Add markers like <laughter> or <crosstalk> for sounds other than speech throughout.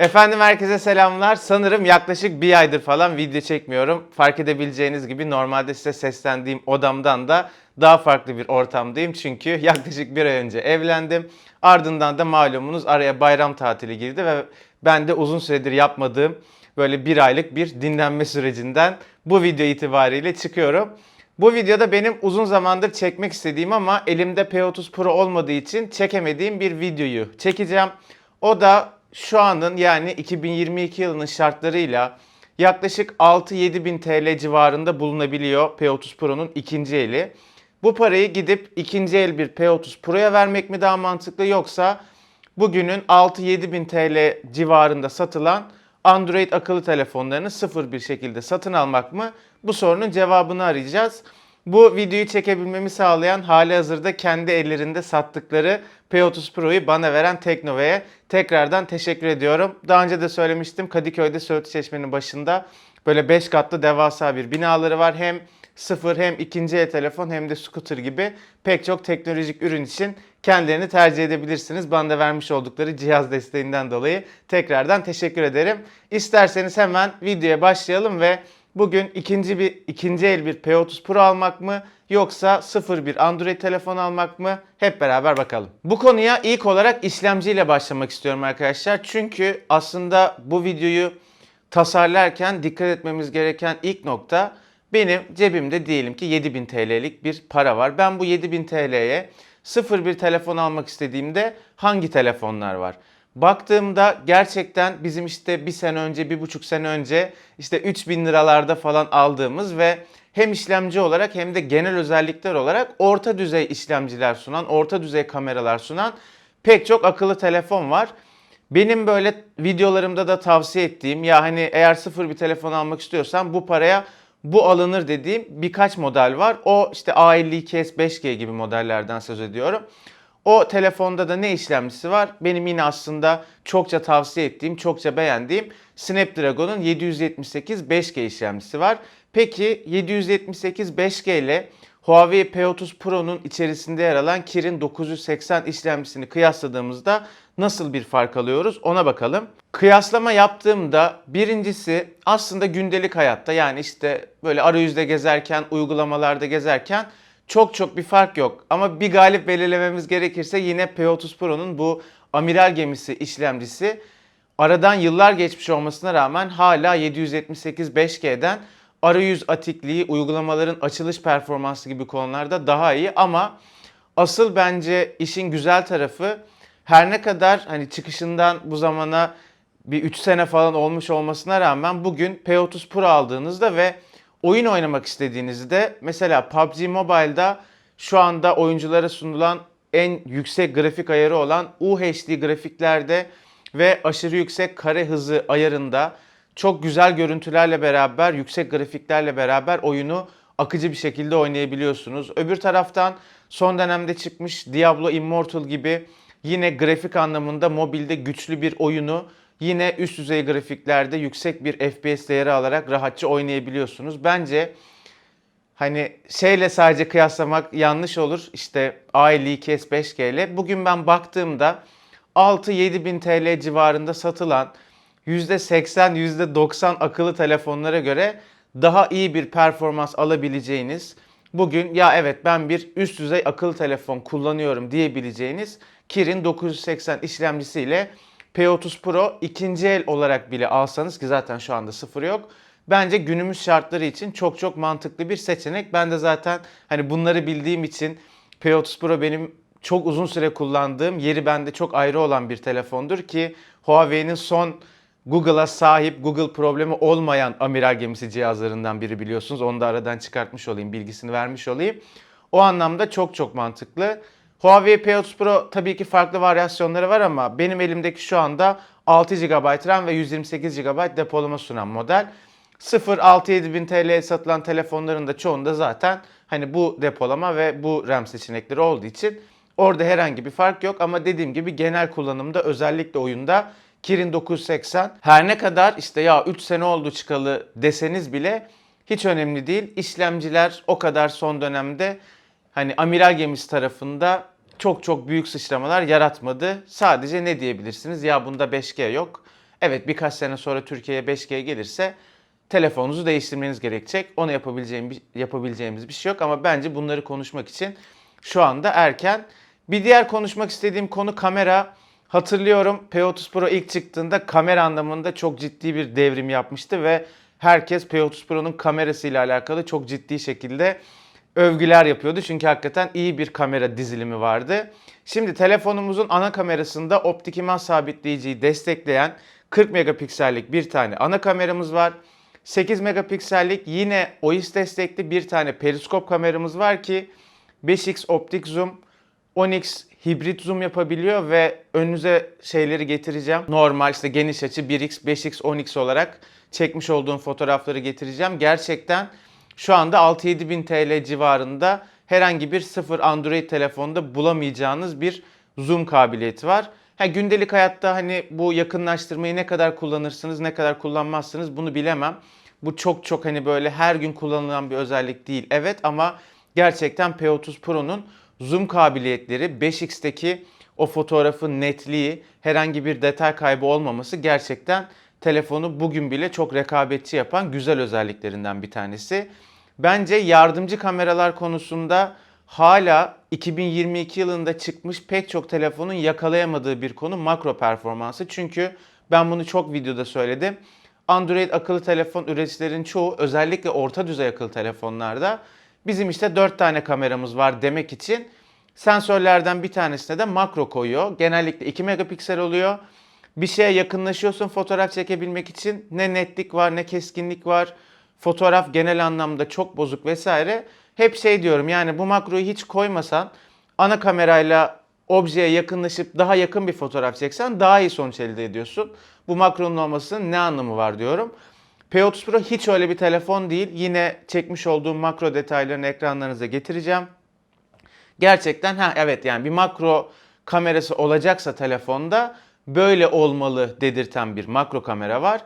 Efendim herkese selamlar. Sanırım yaklaşık bir aydır falan video çekmiyorum. Fark edebileceğiniz gibi normalde size seslendiğim odamdan da daha farklı bir ortamdayım. Çünkü <laughs> yaklaşık bir ay önce evlendim. Ardından da malumunuz araya bayram tatili girdi ve ben de uzun süredir yapmadığım böyle bir aylık bir dinlenme sürecinden bu video itibariyle çıkıyorum. Bu videoda benim uzun zamandır çekmek istediğim ama elimde P30 Pro olmadığı için çekemediğim bir videoyu çekeceğim. O da şu anın yani 2022 yılının şartlarıyla yaklaşık 6-7 bin TL civarında bulunabiliyor P30 Pro'nun ikinci eli. Bu parayı gidip ikinci el bir P30 Pro'ya vermek mi daha mantıklı yoksa bugünün 6-7 bin TL civarında satılan Android akıllı telefonlarını sıfır bir şekilde satın almak mı? Bu sorunun cevabını arayacağız. Bu videoyu çekebilmemi sağlayan hali hazırda kendi ellerinde sattıkları P30 Pro'yu bana veren Teknova'ya tekrardan teşekkür ediyorum. Daha önce de söylemiştim Kadıköy'de Söğütlü Çeşme'nin başında böyle 5 katlı devasa bir binaları var. Hem sıfır hem ikinci el telefon hem de scooter gibi pek çok teknolojik ürün için kendilerini tercih edebilirsiniz. Bana da vermiş oldukları cihaz desteğinden dolayı tekrardan teşekkür ederim. İsterseniz hemen videoya başlayalım ve bugün ikinci bir ikinci el bir P30 Pro almak mı yoksa sıfır bir Android telefon almak mı? Hep beraber bakalım. Bu konuya ilk olarak işlemciyle başlamak istiyorum arkadaşlar. Çünkü aslında bu videoyu tasarlarken dikkat etmemiz gereken ilk nokta benim cebimde diyelim ki 7000 TL'lik bir para var. Ben bu 7000 TL'ye sıfır bir telefon almak istediğimde hangi telefonlar var? Baktığımda gerçekten bizim işte bir sene önce, bir buçuk sene önce işte 3000 liralarda falan aldığımız ve hem işlemci olarak hem de genel özellikler olarak orta düzey işlemciler sunan, orta düzey kameralar sunan pek çok akıllı telefon var. Benim böyle videolarımda da tavsiye ettiğim ya hani eğer sıfır bir telefon almak istiyorsan bu paraya bu alınır dediğim birkaç model var. O işte A52s 5G gibi modellerden söz ediyorum. O telefonda da ne işlemcisi var? Benim yine aslında çokça tavsiye ettiğim, çokça beğendiğim Snapdragon'un 778 5G işlemcisi var. Peki 778 5G ile Huawei P30 Pro'nun içerisinde yer alan Kirin 980 işlemcisini kıyasladığımızda nasıl bir fark alıyoruz ona bakalım. Kıyaslama yaptığımda birincisi aslında gündelik hayatta yani işte böyle arayüzde gezerken, uygulamalarda gezerken çok çok bir fark yok. Ama bir galip belirlememiz gerekirse yine P30 Pro'nun bu amiral gemisi işlemcisi aradan yıllar geçmiş olmasına rağmen hala 778 5G'den arayüz atikliği, uygulamaların açılış performansı gibi konularda daha iyi ama asıl bence işin güzel tarafı her ne kadar hani çıkışından bu zamana bir 3 sene falan olmuş olmasına rağmen bugün P30 Pro aldığınızda ve oyun oynamak istediğinizde mesela PUBG Mobile'da şu anda oyunculara sunulan en yüksek grafik ayarı olan UHD grafiklerde ve aşırı yüksek kare hızı ayarında çok güzel görüntülerle beraber, yüksek grafiklerle beraber oyunu akıcı bir şekilde oynayabiliyorsunuz. Öbür taraftan son dönemde çıkmış Diablo Immortal gibi yine grafik anlamında mobilde güçlü bir oyunu yine üst düzey grafiklerde yüksek bir FPS değeri alarak rahatça oynayabiliyorsunuz. Bence hani şeyle sadece kıyaslamak yanlış olur. İşte A52 S5G ile. Bugün ben baktığımda 6-7 bin TL civarında satılan %80, %90 akıllı telefonlara göre daha iyi bir performans alabileceğiniz, bugün ya evet ben bir üst düzey akıllı telefon kullanıyorum diyebileceğiniz Kirin 980 işlemcisiyle P30 Pro ikinci el olarak bile alsanız ki zaten şu anda sıfır yok. Bence günümüz şartları için çok çok mantıklı bir seçenek. Ben de zaten hani bunları bildiğim için P30 Pro benim çok uzun süre kullandığım, yeri bende çok ayrı olan bir telefondur ki Huawei'nin son Google'a sahip, Google problemi olmayan amiral gemisi cihazlarından biri biliyorsunuz. Onu da aradan çıkartmış olayım, bilgisini vermiş olayım. O anlamda çok çok mantıklı. Huawei P30 Pro tabii ki farklı varyasyonları var ama benim elimdeki şu anda 6 GB RAM ve 128 GB depolama sunan model. 0-6-7 bin TL'ye satılan telefonların da çoğunda zaten hani bu depolama ve bu RAM seçenekleri olduğu için orada herhangi bir fark yok. Ama dediğim gibi genel kullanımda özellikle oyunda Kirin 980 her ne kadar işte ya 3 sene oldu çıkalı deseniz bile hiç önemli değil. İşlemciler o kadar son dönemde hani amiral gemisi tarafında çok çok büyük sıçramalar yaratmadı. Sadece ne diyebilirsiniz? Ya bunda 5G yok. Evet birkaç sene sonra Türkiye'ye 5G gelirse telefonunuzu değiştirmeniz gerekecek. Onu yapabileceğim, yapabileceğimiz bir şey yok ama bence bunları konuşmak için şu anda erken. Bir diğer konuşmak istediğim konu kamera. Hatırlıyorum P30 Pro ilk çıktığında kamera anlamında çok ciddi bir devrim yapmıştı ve herkes P30 Pro'nun kamerasıyla alakalı çok ciddi şekilde övgüler yapıyordu. Çünkü hakikaten iyi bir kamera dizilimi vardı. Şimdi telefonumuzun ana kamerasında optik imaj sabitleyiciyi destekleyen 40 megapiksellik bir tane ana kameramız var. 8 megapiksellik yine OIS destekli bir tane periskop kameramız var ki 5x optik zoom, 10x hibrit zoom yapabiliyor ve önünüze şeyleri getireceğim. Normal işte geniş açı 1x, 5x, 10x olarak çekmiş olduğum fotoğrafları getireceğim. Gerçekten şu anda 6-7 bin TL civarında herhangi bir sıfır Android telefonda bulamayacağınız bir zoom kabiliyeti var. Ha, gündelik hayatta hani bu yakınlaştırmayı ne kadar kullanırsınız, ne kadar kullanmazsınız bunu bilemem. Bu çok çok hani böyle her gün kullanılan bir özellik değil. Evet ama gerçekten P30 Pro'nun zoom kabiliyetleri 5x'teki o fotoğrafın netliği, herhangi bir detay kaybı olmaması gerçekten telefonu bugün bile çok rekabetçi yapan güzel özelliklerinden bir tanesi. Bence yardımcı kameralar konusunda hala 2022 yılında çıkmış pek çok telefonun yakalayamadığı bir konu makro performansı. Çünkü ben bunu çok videoda söyledim. Android akıllı telefon üreticilerin çoğu özellikle orta düzey akıllı telefonlarda bizim işte 4 tane kameramız var demek için sensörlerden bir tanesine de makro koyuyor. Genellikle 2 megapiksel oluyor. Bir şeye yakınlaşıyorsun fotoğraf çekebilmek için ne netlik var ne keskinlik var. Fotoğraf genel anlamda çok bozuk vesaire. Hep şey diyorum yani bu makroyu hiç koymasan ana kamerayla objeye yakınlaşıp daha yakın bir fotoğraf çeksen daha iyi sonuç elde ediyorsun. Bu makronun olmasının ne anlamı var diyorum. P30 Pro hiç öyle bir telefon değil. Yine çekmiş olduğum makro detaylarını ekranlarınıza getireceğim. Gerçekten ha evet yani bir makro kamerası olacaksa telefonda böyle olmalı dedirten bir makro kamera var.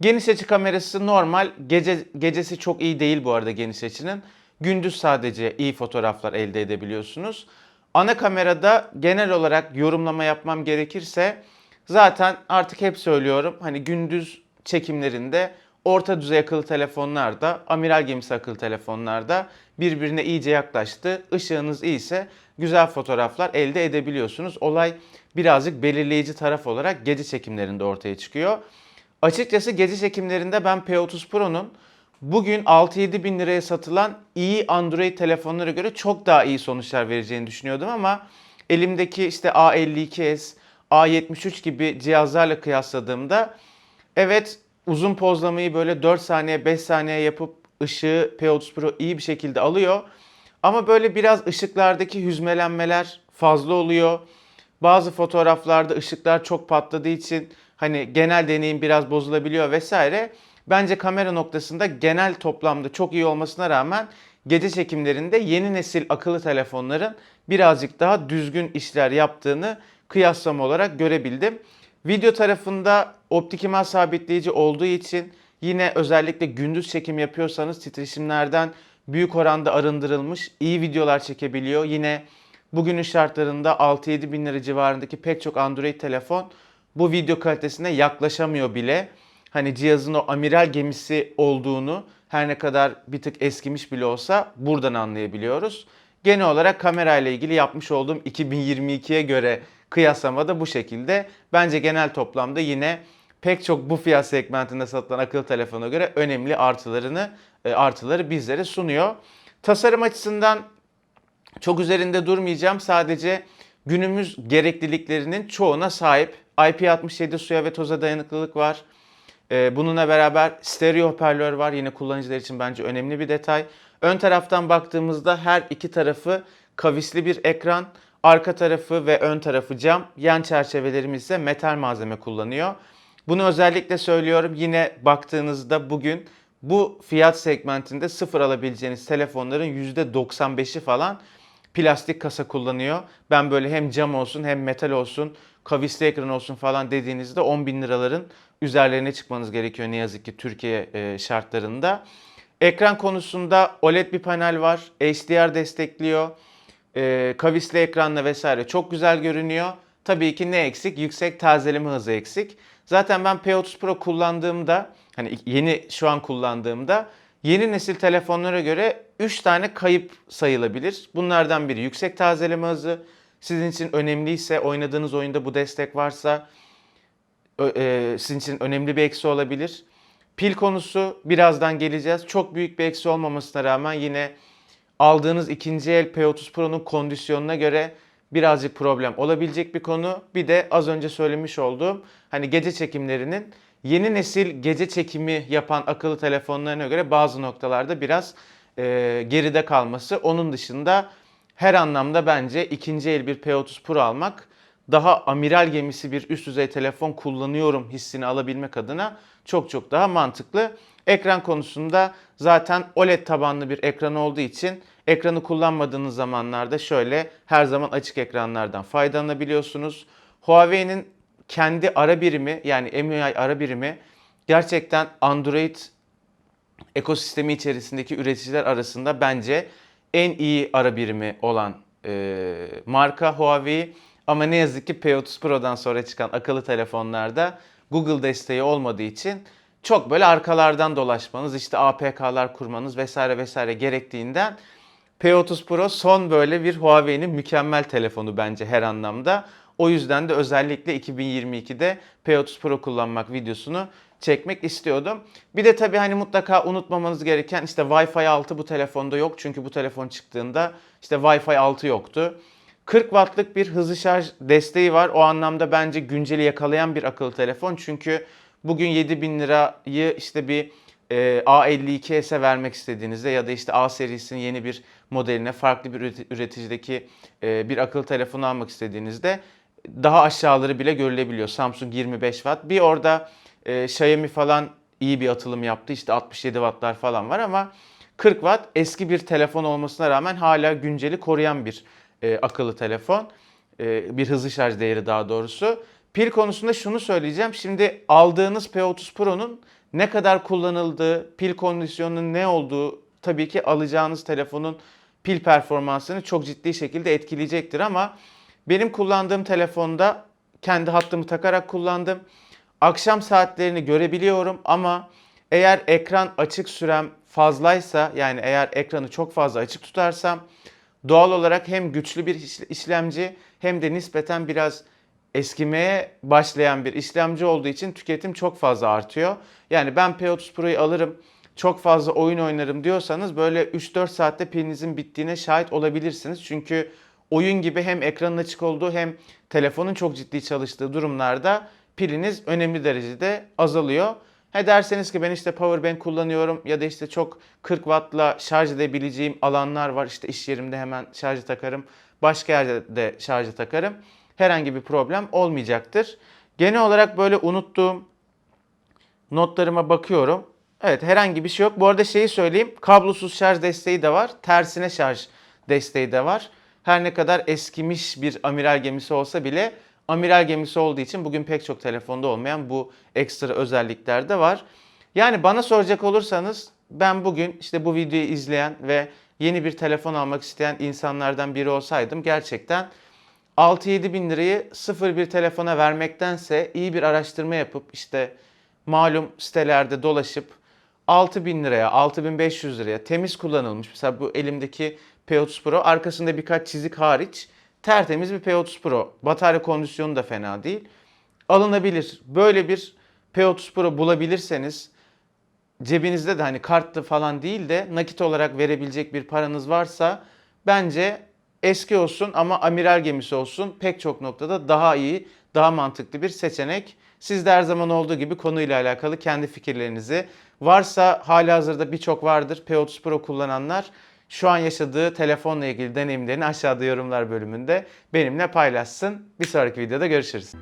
Geniş açı kamerası normal. Gece gecesi çok iyi değil bu arada geniş açının. Gündüz sadece iyi fotoğraflar elde edebiliyorsunuz. Ana kamerada genel olarak yorumlama yapmam gerekirse zaten artık hep söylüyorum. Hani gündüz çekimlerinde orta düzey akıllı telefonlarda, amiral gemisi akıllı telefonlarda birbirine iyice yaklaştı. Işığınız iyiyse güzel fotoğraflar elde edebiliyorsunuz. Olay birazcık belirleyici taraf olarak gece çekimlerinde ortaya çıkıyor. Açıkçası gece çekimlerinde ben P30 Pro'nun bugün 6-7 bin liraya satılan iyi Android telefonlara göre çok daha iyi sonuçlar vereceğini düşünüyordum ama elimdeki işte A52s, A73 gibi cihazlarla kıyasladığımda evet uzun pozlamayı böyle 4 saniye 5 saniye yapıp ışığı P30 Pro iyi bir şekilde alıyor. Ama böyle biraz ışıklardaki hüzmelenmeler fazla oluyor. Bazı fotoğraflarda ışıklar çok patladığı için hani genel deneyim biraz bozulabiliyor vesaire. Bence kamera noktasında genel toplamda çok iyi olmasına rağmen gece çekimlerinde yeni nesil akıllı telefonların birazcık daha düzgün işler yaptığını kıyaslama olarak görebildim. Video tarafında optik imaj sabitleyici olduğu için yine özellikle gündüz çekim yapıyorsanız titreşimlerden büyük oranda arındırılmış iyi videolar çekebiliyor. Yine bugünün şartlarında 6-7 bin lira civarındaki pek çok Android telefon bu video kalitesine yaklaşamıyor bile. Hani cihazın o amiral gemisi olduğunu her ne kadar bir tık eskimiş bile olsa buradan anlayabiliyoruz. Genel olarak kamerayla ilgili yapmış olduğum 2022'ye göre kıyaslamada bu şekilde. Bence genel toplamda yine pek çok bu fiyat segmentinde satılan akıllı telefona göre önemli artılarını e, artıları bizlere sunuyor. Tasarım açısından çok üzerinde durmayacağım. Sadece günümüz gerekliliklerinin çoğuna sahip. IP67 suya ve toza dayanıklılık var. Ee, bununla beraber stereo hoparlör var. Yine kullanıcılar için bence önemli bir detay. Ön taraftan baktığımızda her iki tarafı kavisli bir ekran. Arka tarafı ve ön tarafı cam. Yan çerçevelerimiz ise metal malzeme kullanıyor. Bunu özellikle söylüyorum. Yine baktığınızda bugün bu fiyat segmentinde sıfır alabileceğiniz telefonların %95'i falan plastik kasa kullanıyor. Ben böyle hem cam olsun hem metal olsun, kavisli ekran olsun falan dediğinizde 10 bin liraların üzerlerine çıkmanız gerekiyor ne yazık ki Türkiye e, şartlarında. Ekran konusunda OLED bir panel var. HDR destekliyor. E, kavisli ekranla vesaire çok güzel görünüyor. Tabii ki ne eksik? Yüksek tazeleme hızı eksik. Zaten ben P30 Pro kullandığımda hani yeni şu an kullandığımda yeni nesil telefonlara göre 3 tane kayıp sayılabilir. Bunlardan biri yüksek tazeleme hızı. Sizin için önemliyse, oynadığınız oyunda bu destek varsa e, sizin için önemli bir eksi olabilir. Pil konusu birazdan geleceğiz. Çok büyük bir eksi olmamasına rağmen yine aldığınız ikinci el P30 Pro'nun kondisyonuna göre birazcık problem olabilecek bir konu. Bir de az önce söylemiş olduğum hani gece çekimlerinin yeni nesil gece çekimi yapan akıllı telefonlarına göre bazı noktalarda biraz e, geride kalması. Onun dışında her anlamda bence ikinci el bir P30 Pro almak daha amiral gemisi bir üst düzey telefon kullanıyorum hissini alabilmek adına çok çok daha mantıklı. Ekran konusunda zaten OLED tabanlı bir ekran olduğu için ekranı kullanmadığınız zamanlarda şöyle her zaman açık ekranlardan faydalanabiliyorsunuz. Huawei'nin kendi ara birimi yani MIUI ara birimi gerçekten Android ekosistemi içerisindeki üreticiler arasında bence en iyi ara birimi olan e, marka Huawei. Ama ne yazık ki P30 Pro'dan sonra çıkan akıllı telefonlarda Google desteği olmadığı için çok böyle arkalardan dolaşmanız, işte APK'lar kurmanız vesaire vesaire gerektiğinden P30 Pro son böyle bir Huawei'nin mükemmel telefonu bence her anlamda. O yüzden de özellikle 2022'de P30 Pro kullanmak videosunu çekmek istiyordum. Bir de tabii hani mutlaka unutmamanız gereken işte Wi-Fi 6 bu telefonda yok. Çünkü bu telefon çıktığında işte Wi-Fi 6 yoktu. 40 wattlık bir hızlı şarj desteği var. O anlamda bence günceli yakalayan bir akıllı telefon. Çünkü bugün 7000 lirayı işte bir A52s'e vermek istediğinizde ya da işte A serisinin yeni bir modeline farklı bir üreti- üreticideki e, bir akıllı telefonu almak istediğinizde daha aşağıları bile görülebiliyor. Samsung 25 watt. Bir orada e, Xiaomi falan iyi bir atılım yaptı. İşte 67 wattlar falan var ama 40 watt eski bir telefon olmasına rağmen hala günceli koruyan bir e, akıllı telefon. E, bir hızlı şarj değeri daha doğrusu. Pil konusunda şunu söyleyeceğim. Şimdi aldığınız P30 Pro'nun ne kadar kullanıldığı, pil kondisyonunun ne olduğu tabii ki alacağınız telefonun pil performansını çok ciddi şekilde etkileyecektir ama benim kullandığım telefonda kendi hattımı takarak kullandım. Akşam saatlerini görebiliyorum ama eğer ekran açık sürem fazlaysa yani eğer ekranı çok fazla açık tutarsam doğal olarak hem güçlü bir iş- işlemci hem de nispeten biraz eskimeye başlayan bir işlemci olduğu için tüketim çok fazla artıyor. Yani ben P30 Pro'yu alırım, çok fazla oyun oynarım diyorsanız böyle 3-4 saatte pilinizin bittiğine şahit olabilirsiniz. Çünkü oyun gibi hem ekranın açık olduğu hem telefonun çok ciddi çalıştığı durumlarda piliniz önemli derecede azalıyor. He derseniz ki ben işte powerbank kullanıyorum ya da işte çok 40 wattla şarj edebileceğim alanlar var. İşte iş yerimde hemen şarjı takarım. Başka yerde de şarjı takarım. Herhangi bir problem olmayacaktır. Genel olarak böyle unuttuğum notlarıma bakıyorum. Evet herhangi bir şey yok. Bu arada şeyi söyleyeyim. Kablosuz şarj desteği de var. Tersine şarj desteği de var. Her ne kadar eskimiş bir amiral gemisi olsa bile amiral gemisi olduğu için bugün pek çok telefonda olmayan bu ekstra özellikler de var. Yani bana soracak olursanız ben bugün işte bu videoyu izleyen ve yeni bir telefon almak isteyen insanlardan biri olsaydım gerçekten 6-7 bin lirayı sıfır bir telefona vermektense iyi bir araştırma yapıp işte malum sitelerde dolaşıp 6 bin liraya, 6500 liraya temiz kullanılmış. Mesela bu elimdeki P30 Pro arkasında birkaç çizik hariç tertemiz bir P30 Pro. Batarya kondisyonu da fena değil. Alınabilir. Böyle bir P30 Pro bulabilirseniz cebinizde de hani kartlı falan değil de nakit olarak verebilecek bir paranız varsa bence eski olsun ama amiral gemisi olsun pek çok noktada daha iyi, daha mantıklı bir seçenek. Siz de her zaman olduğu gibi konuyla alakalı kendi fikirlerinizi varsa hala hazırda birçok vardır P30 Pro kullananlar şu an yaşadığı telefonla ilgili deneyimlerini aşağıda yorumlar bölümünde benimle paylaşsın. Bir sonraki videoda görüşürüz.